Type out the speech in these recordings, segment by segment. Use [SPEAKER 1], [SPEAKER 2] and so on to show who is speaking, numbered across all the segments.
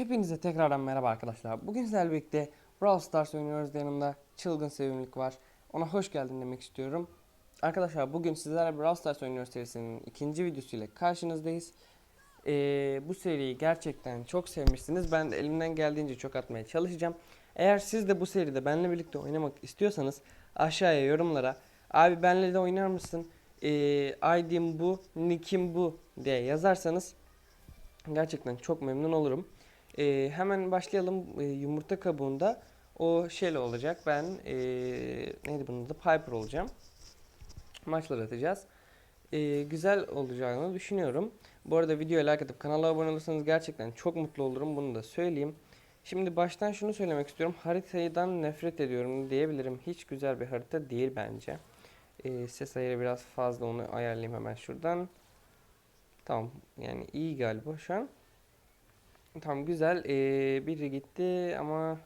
[SPEAKER 1] Hepinize tekrardan merhaba arkadaşlar. Bugün sizlerle birlikte Brawl Stars oynuyoruz. Yanımda çılgın sevimlilik var. Ona hoş geldin demek istiyorum. Arkadaşlar bugün sizlerle Brawl Stars oynuyoruz serisinin ikinci videosuyla karşınızdayız. Ee, bu seriyi gerçekten çok sevmişsiniz. Ben de elimden geldiğince çok atmaya çalışacağım. Eğer siz de bu seride benimle birlikte oynamak istiyorsanız aşağıya yorumlara abi benle de oynar mısın? Ee, ID'm bu, nick'im bu diye yazarsanız gerçekten çok memnun olurum. Ee, hemen başlayalım. Ee, yumurta kabuğunda o şeyle olacak. Ben ee, neydi bunun adı? Piper olacağım. Maçlar atacağız. Ee, güzel olacağını düşünüyorum. Bu arada videoya like atıp kanala abone olursanız gerçekten çok mutlu olurum. Bunu da söyleyeyim. Şimdi baştan şunu söylemek istiyorum. Haritadan nefret ediyorum diyebilirim. Hiç güzel bir harita değil bence. Ee, ses ayarı biraz fazla onu ayarlayayım hemen şuradan. Tamam yani iyi galiba şu an. Tamam güzel. Ee, biri gitti ama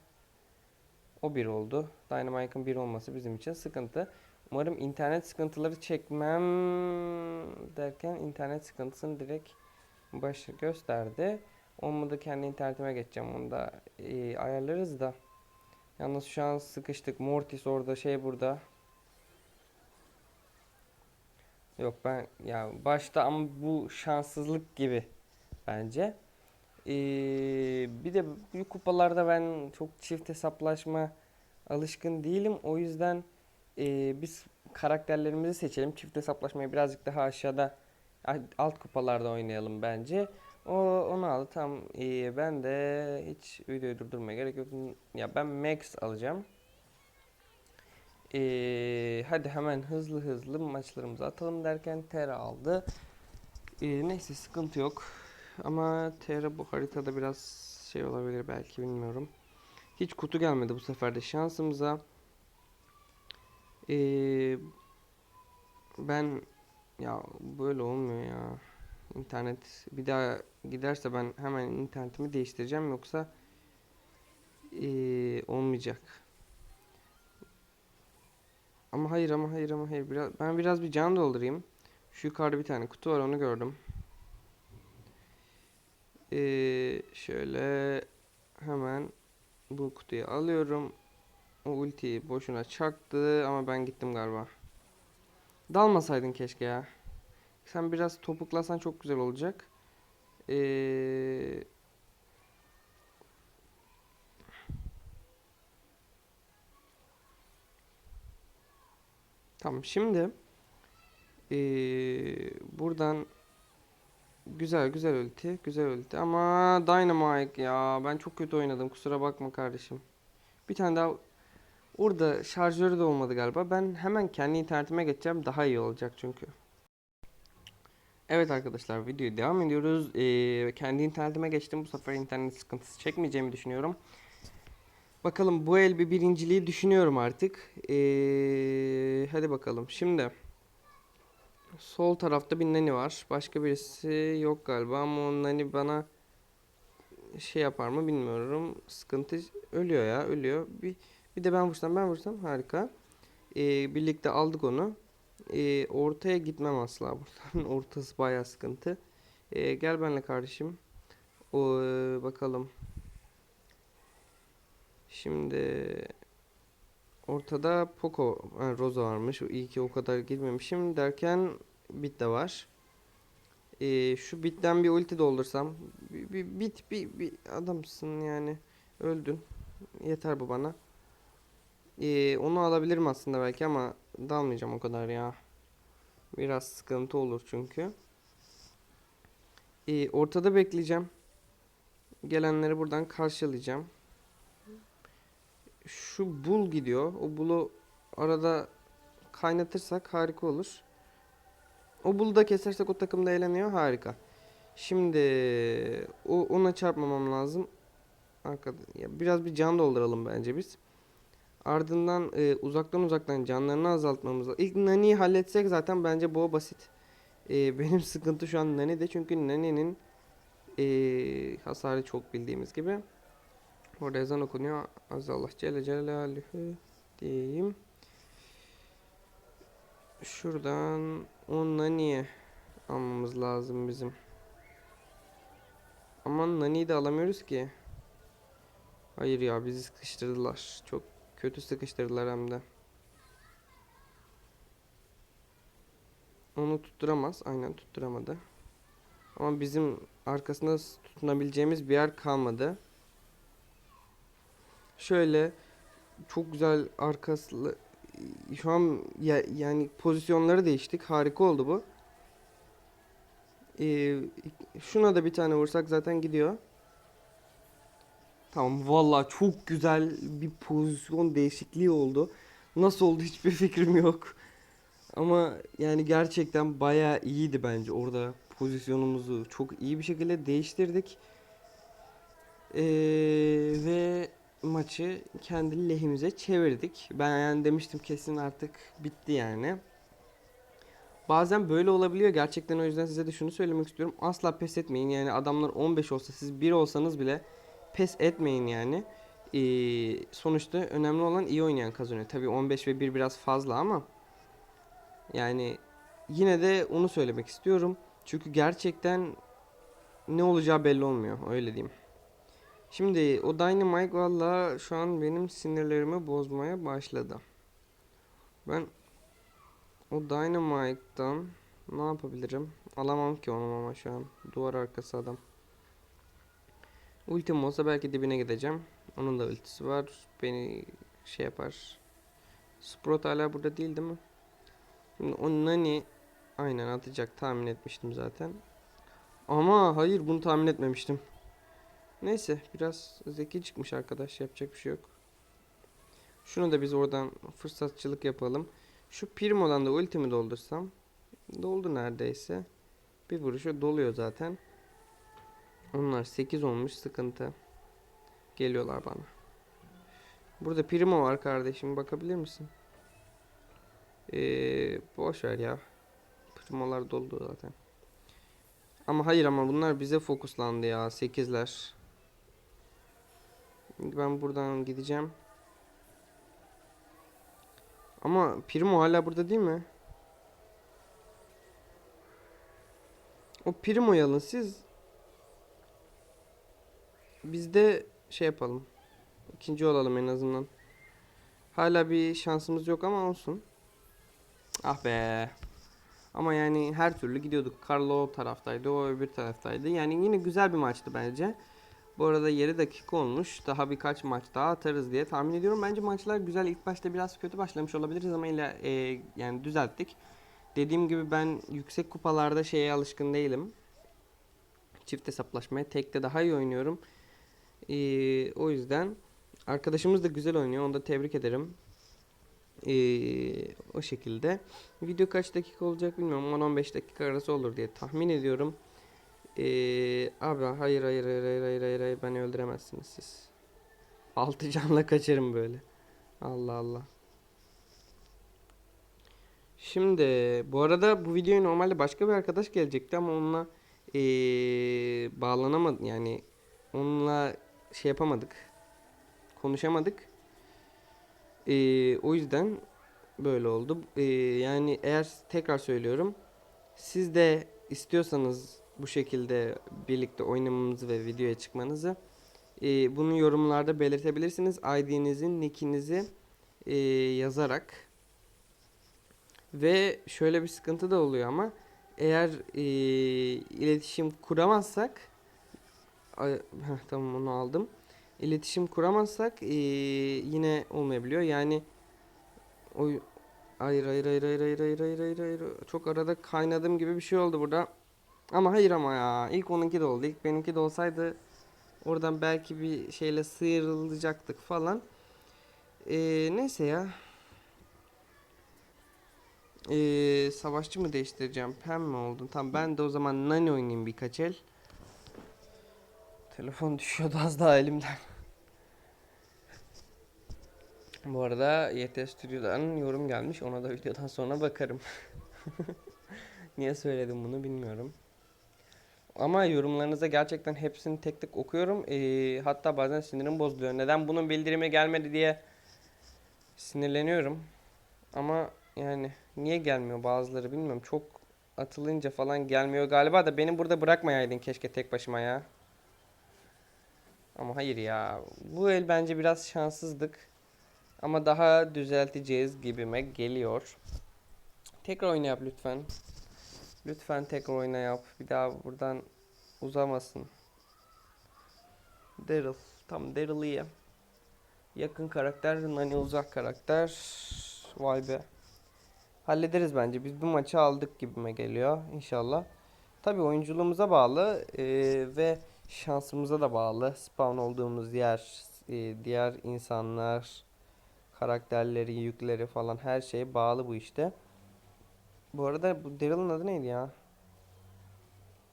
[SPEAKER 1] o bir oldu. Dynamite'ın bir olması bizim için sıkıntı. Umarım internet sıkıntıları çekmem derken internet sıkıntısını direkt baş gösterdi. Olmadı kendi internetime geçeceğim. Onu da ee, ayarlarız da. Yalnız şu an sıkıştık. Mortis orada şey burada. Yok ben ya başta ama bu şanssızlık gibi bence. Ee, bir de büyük kupalarda ben çok çift hesaplaşma alışkın değilim. O yüzden ee, biz karakterlerimizi seçelim. Çift hesaplaşmayı birazcık daha aşağıda alt kupalarda oynayalım bence. O onu aldı tam iyi. Ben de hiç videoyu durdurmaya gerek yok. Ya ben Max alacağım. Ee, hadi hemen hızlı hızlı maçlarımızı atalım derken Tera aldı. Ee, neyse sıkıntı yok. Ama Tera bu haritada biraz şey olabilir belki bilmiyorum. Hiç kutu gelmedi bu sefer de şansımıza. Ee, ben ya böyle olmuyor ya. İnternet bir daha giderse ben hemen internetimi değiştireceğim yoksa ee, olmayacak. Ama hayır ama hayır ama hayır biraz ben biraz bir can doldurayım. Şu yukarıda bir tane kutu var onu gördüm. Ee, şöyle hemen bu kutuyu alıyorum. O ultiyi boşuna çaktı ama ben gittim galiba. Dalmasaydın keşke ya. Sen biraz topuklasan çok güzel olacak. Ee, tamam şimdi ee, buradan güzel güzel ulti güzel ulti ama Dynamite ya ben çok kötü oynadım kusura bakma kardeşim. Bir tane daha Orada şarjörü de olmadı galiba. Ben hemen kendi internetime geçeceğim. Daha iyi olacak çünkü. Evet arkadaşlar videoya devam ediyoruz. Ee, kendi internetime geçtim. Bu sefer internet sıkıntısı çekmeyeceğimi düşünüyorum. Bakalım bu el bir birinciliği düşünüyorum artık. Ee, hadi bakalım. Şimdi sol tarafta bir Nani var. Başka birisi yok galiba ama o Nani bana şey yapar mı bilmiyorum. Sıkıntı ölüyor ya ölüyor. Bir bir de ben vursam ben vursam harika. Ee, birlikte aldık onu. Ee, ortaya gitmem asla buradan. Ortası bayağı sıkıntı. Ee, gel benimle kardeşim. O e, bakalım. Şimdi ortada Poco, ha, Rosa varmış. İyi ki o kadar girmemişim derken bit de var. Ee, şu bitten bir ulti doldursam. Bir, bir bit bir, bir adamsın yani. Öldün. Yeter bu bana. Ee, onu alabilirim aslında belki ama dalmayacağım o kadar ya. Biraz sıkıntı olur çünkü. Ee, ortada bekleyeceğim. Gelenleri buradan karşılayacağım. Şu bul gidiyor. O bulu arada kaynatırsak harika olur. O bulu da kesersek o takım da eğleniyor. Harika. Şimdi o ona çarpmamam lazım. Arkada ya biraz bir can dolduralım bence biz. Ardından e, uzaktan uzaktan canlarını azaltmamız lazım. İlk Nani'yi halletsek zaten bence bu basit. E, benim sıkıntı şu an Nani'de çünkü Nani'nin e, hasarı çok bildiğimiz gibi. Orada ezan okunuyor. Azallah Celle Celaluhu diyeyim. Şuradan o Nani'ye almamız lazım bizim. Ama Nani'yi de alamıyoruz ki. Hayır ya bizi sıkıştırdılar. Çok kötü sıkıştırdılar hem de. Onu tutturamaz. Aynen tutturamadı. Ama bizim arkasında tutunabileceğimiz bir yer kalmadı. Şöyle çok güzel arkası şu an ya, yani pozisyonları değiştik. Harika oldu bu. Ee, şuna da bir tane vursak zaten gidiyor. Tamam vallahi çok güzel bir pozisyon değişikliği oldu. Nasıl oldu hiçbir fikrim yok. Ama yani gerçekten bayağı iyiydi bence. Orada pozisyonumuzu çok iyi bir şekilde değiştirdik. Ee, maçı kendi lehimize çevirdik. Ben yani demiştim kesin artık bitti yani. Bazen böyle olabiliyor gerçekten o yüzden size de şunu söylemek istiyorum. Asla pes etmeyin yani adamlar 15 olsa siz 1 olsanız bile pes etmeyin yani. Ee, sonuçta önemli olan iyi oynayan kazanıyor. Tabii 15 ve 1 biraz fazla ama yani yine de onu söylemek istiyorum. Çünkü gerçekten ne olacağı belli olmuyor öyle diyeyim. Şimdi o Dynamite valla şu an benim sinirlerimi bozmaya başladı. Ben o Dynamite'dan ne yapabilirim? Alamam ki onu ama şu an. Duvar arkası adam. Ultim olsa belki dibine gideceğim. Onun da ultisi var. Beni şey yapar. Sprout hala burada değil değil mi? Şimdi o Nani aynen atacak tahmin etmiştim zaten. Ama hayır bunu tahmin etmemiştim. Neyse biraz zeki çıkmış arkadaş yapacak bir şey yok. Şunu da biz oradan fırsatçılık yapalım. Şu Primo'dan da ultimi doldursam. Doldu neredeyse. Bir vuruşu doluyor zaten. Onlar 8 olmuş sıkıntı. Geliyorlar bana. Burada Primo var kardeşim bakabilir misin? Ee, boş ver ya. Primolar doldu zaten. Ama hayır ama bunlar bize fokuslandı ya. 8'ler. Ben buradan gideceğim. Ama Primo hala burada değil mi? O Primo'yu alın siz. Biz de şey yapalım. İkinci olalım en azından. Hala bir şansımız yok ama olsun. Ah be. Ama yani her türlü gidiyorduk. Carlo taraftaydı, o öbür taraftaydı. Yani yine güzel bir maçtı bence. Bu arada 7 dakika olmuş. Daha birkaç maç daha atarız diye tahmin ediyorum. Bence maçlar güzel. İlk başta biraz kötü başlamış olabiliriz ama ile e, yani düzelttik. Dediğim gibi ben yüksek kupalarda şeye alışkın değilim. Çift hesaplaşmaya. Tekte daha iyi oynuyorum. E, o yüzden arkadaşımız da güzel oynuyor. Onu da tebrik ederim. Ee, o şekilde. Video kaç dakika olacak bilmiyorum. 10-15 dakika arası olur diye tahmin ediyorum. Ee, abi hayır hayır hayır hayır hayır hayır, hayır beni öldüremezsiniz siz. Altı canla kaçarım böyle. Allah Allah. Şimdi bu arada bu videoya normalde başka bir arkadaş gelecekti ama onunla ee, bağlanamadı yani onunla şey yapamadık. Konuşamadık. Ee, o yüzden böyle oldu. Ee, yani eğer tekrar söylüyorum. Siz de istiyorsanız bu şekilde birlikte oynamamızı ve videoya çıkmanızı e, bunu yorumlarda belirtebilirsiniz. ID'nizin, nickinizi e, yazarak. Ve şöyle bir sıkıntı da oluyor ama eğer e, iletişim kuramazsak ay, tamam onu aldım iletişim kuramazsak eee, yine olmayabiliyor. Yani o hayır hayır hayır hayır hayır hayır hayır hayır çok arada kaynadım gibi bir şey oldu burada. Ama hayır ama ya ilk onunki de oldu. İlk benimki de olsaydı oradan belki bir şeyle sıyrılacaktık falan. Eee, neyse ya. Eee, savaşçı mı değiştireceğim? Pem mi oldun? Tamam ben de o zaman Nani oynayayım birkaç el. Telefon düşüyordu az daha elimden. Bu arada YT Stüdyo'dan yorum gelmiş. Ona da videodan sonra bakarım. Niye söyledim bunu bilmiyorum. Ama yorumlarınıza gerçekten hepsini tek tek okuyorum. Ee, hatta bazen sinirim bozuluyor. Neden bunun bildirimi gelmedi diye sinirleniyorum. Ama yani niye gelmiyor bazıları bilmiyorum. Çok atılınca falan gelmiyor galiba da beni burada bırakmayaydın keşke tek başıma ya. Ama hayır ya. Bu el bence biraz şanssızdık. Ama daha düzelteceğiz gibime geliyor. Tekrar oyna yap lütfen. Lütfen tekrar oyna yap. Bir daha buradan uzamasın. Daryl. Tam Daryl iyi. Yakın karakter, Nani uzak karakter. Vay be. Hallederiz bence. Biz bu maçı aldık gibime geliyor. İnşallah. Tabii oyunculuğumuza bağlı eee, ve şansımıza da bağlı. Spawn olduğumuz yer, eee, diğer insanlar, karakterleri, yükleri falan her şeye bağlı bu işte. Bu arada bu Daryl'ın adı neydi ya?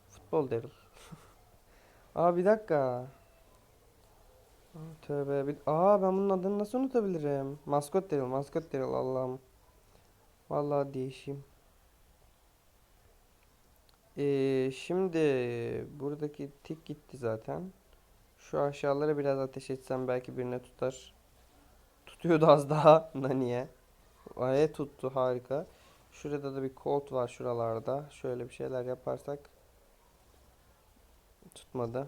[SPEAKER 1] Futbol Daryl. Aa bir dakika. Tövbe. Bir... Aa ben bunun adını nasıl unutabilirim? Maskot Daryl, Maskot Daryl Allah'ım. Vallahi değişeyim. Ee, şimdi buradaki tik gitti zaten. Şu aşağılara biraz ateş etsem belki birine tutar. Tutuyordu az daha Nani'ye. Ay tuttu harika. Şurada da bir colt var şuralarda. Şöyle bir şeyler yaparsak. Tutmadı.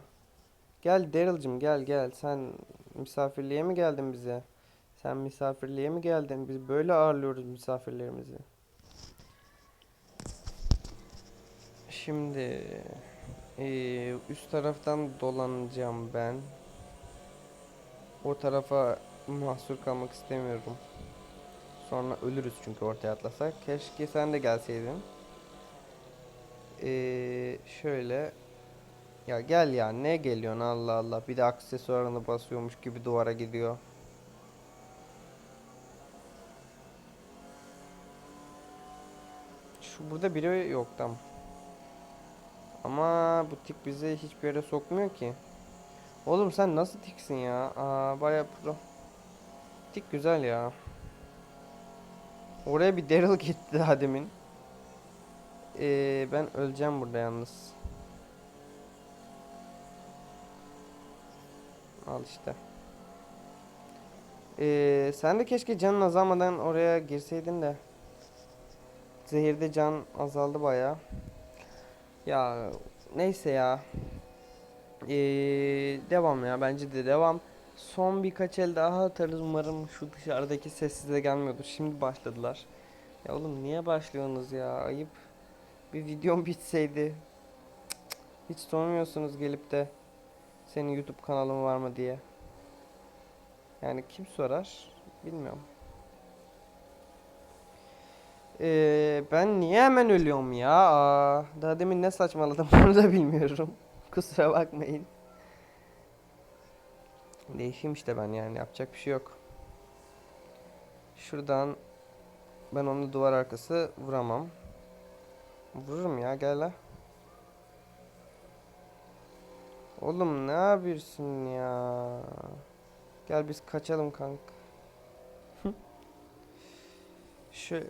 [SPEAKER 1] Gel Daryl'cım gel gel. Sen misafirliğe mi geldin bize? Sen misafirliğe mi geldin? Biz böyle ağırlıyoruz misafirlerimizi. Şimdi eee, üst taraftan dolanacağım ben. O tarafa mahsur kalmak istemiyorum. Sonra ölürüz çünkü ortaya atlasak. Keşke sen de gelseydin. Eee, şöyle. Ya gel ya ne geliyorsun Allah Allah. Bir de aksesuarını basıyormuş gibi duvara gidiyor. Şu burada biri yok tam. Ama bu tik bizi hiçbir yere sokmuyor ki. Oğlum sen nasıl tiksin ya? Aa baya pro. Tik güzel ya. Oraya bir Daryl gitti daha demin. Ee, ben öleceğim burada yalnız. Al işte. Ee, sen de keşke canın azalmadan oraya girseydin de. Zehirde can azaldı baya. Ya neyse ya. Ee, devam ya bence de devam. Son birkaç el daha atarız umarım şu dışarıdaki ses size gelmiyordur. Şimdi başladılar. Ya oğlum niye başlıyorsunuz ya? Ayıp. Bir videom bitseydi. Hiç sormuyorsunuz gelip de senin YouTube kanalın var mı diye. Yani kim sorar? Bilmiyorum. Ee, ben niye hemen ölüyorum ya? Aa, daha demin ne saçmaladım onu da bilmiyorum. Kusura bakmayın. Değişeyim işte ben yani yapacak bir şey yok. Şuradan ben onu duvar arkası vuramam. Vururum ya gel la. Oğlum ne yapıyorsun ya? Gel biz kaçalım kanka. Şu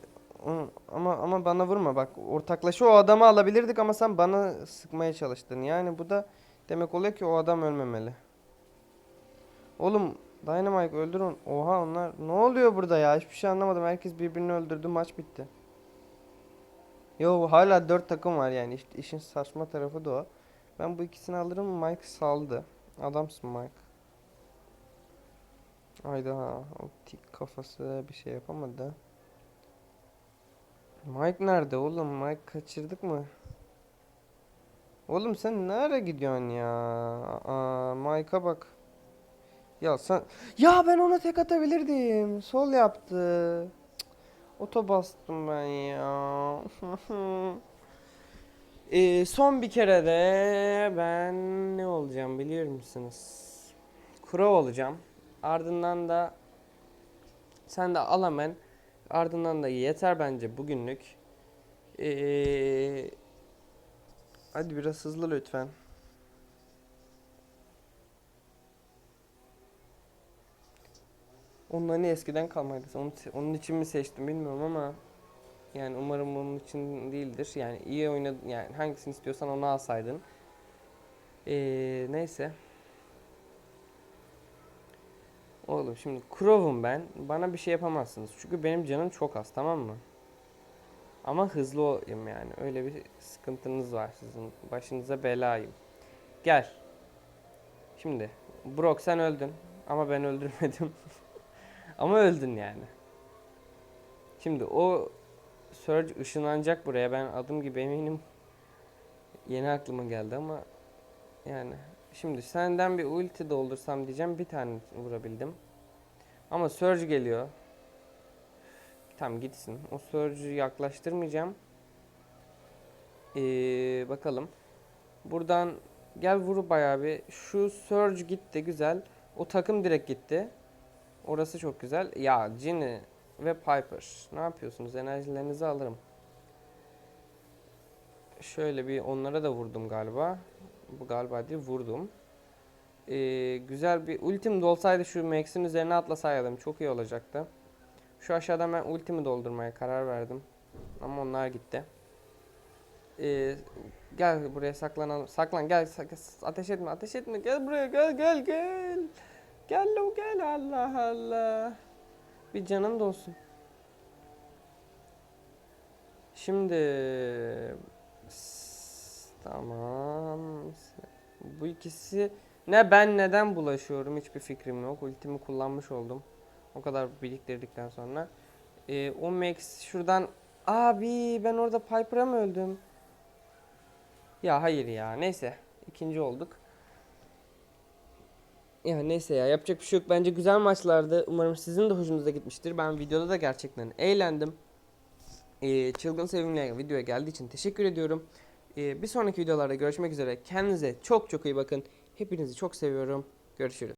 [SPEAKER 1] ama ama bana vurma bak. Ortaklaşa o adamı alabilirdik ama sen bana sıkmaya çalıştın. Yani bu da demek oluyor ki o adam ölmemeli. Oğlum Dynamite öldür onu. Oha onlar ne oluyor burada ya? Hiçbir şey anlamadım. Herkes birbirini öldürdü. Maç bitti. Yo hala 4 takım var yani. İşte işin saçma tarafı da o. Ben bu ikisini alırım. Mike saldı. Adamsın Mike. Hayda o tik kafası bir şey yapamadı. Mike nerede oğlum? Mike kaçırdık mı? Oğlum sen nereye gidiyorsun ya? Aa, Mike'a bak. Ya sen... Ya ben ona tek atabilirdim. Sol yaptı. Cık, Oto bastım ben ya. Ee, son bir kere de ben ne olacağım biliyor musunuz? Kuro olacağım. Ardından da sen de al hemen. Ardından da yeter bence bugünlük. Ee, hadi biraz hızlı lütfen. Onun hani eskiden kalmaydı. Onun, onun için mi seçtim bilmiyorum ama yani umarım onun için değildir. Yani iyi oynadı yani hangisini istiyorsan onu alsaydın. Ee, neyse. Oğlum şimdi Crow'um ben. Bana bir şey yapamazsınız. Çünkü benim canım çok az tamam mı? Ama hızlı olayım yani. Öyle bir sıkıntınız var sizin. Başınıza belayım. Gel. Şimdi Brock sen öldün. Ama ben öldürmedim. Ama öldün yani. Şimdi o Surge ışınlanacak buraya. Ben adım gibi eminim. Yeni aklıma geldi ama yani şimdi senden bir ulti doldursam diyeceğim. Bir tane vurabildim. Ama Surge geliyor. Tam gitsin. O Surge'ü yaklaştırmayacağım. Ee, bakalım. Buradan gel vur bayağı bir. Şu Surge gitti güzel. O takım direkt gitti. Orası çok güzel. Ya Ginny ve Piper. Ne yapıyorsunuz? Enerjilerinizi alırım. Şöyle bir onlara da vurdum galiba. Bu galiba değil vurdum. Ee, güzel bir ultim de olsaydı şu Max'in üzerine atlasaydım çok iyi olacaktı. Şu aşağıdan ben ultimi doldurmaya karar verdim. Ama onlar gitti. Ee, gel buraya saklanalım. Saklan gel. ateş etme ateş etme. Gel buraya gel gel gel. Gel lo gel Allah Allah. Bir canın da olsun. Şimdi tamam. Bu ikisi ne ben neden bulaşıyorum hiçbir fikrim yok. Ultimi kullanmış oldum. O kadar biriktirdikten sonra. Ee, o Max şuradan abi ben orada Piper'a mı öldüm? Ya hayır ya neyse ikinci olduk. Ya neyse ya yapacak bir şey yok. Bence güzel maçlardı. Umarım sizin de hoşunuza gitmiştir. Ben videoda da gerçekten eğlendim. Ee, çılgın sevimli videoya geldiği için teşekkür ediyorum. Ee, bir sonraki videolarda görüşmek üzere. Kendinize çok çok iyi bakın. Hepinizi çok seviyorum. Görüşürüz.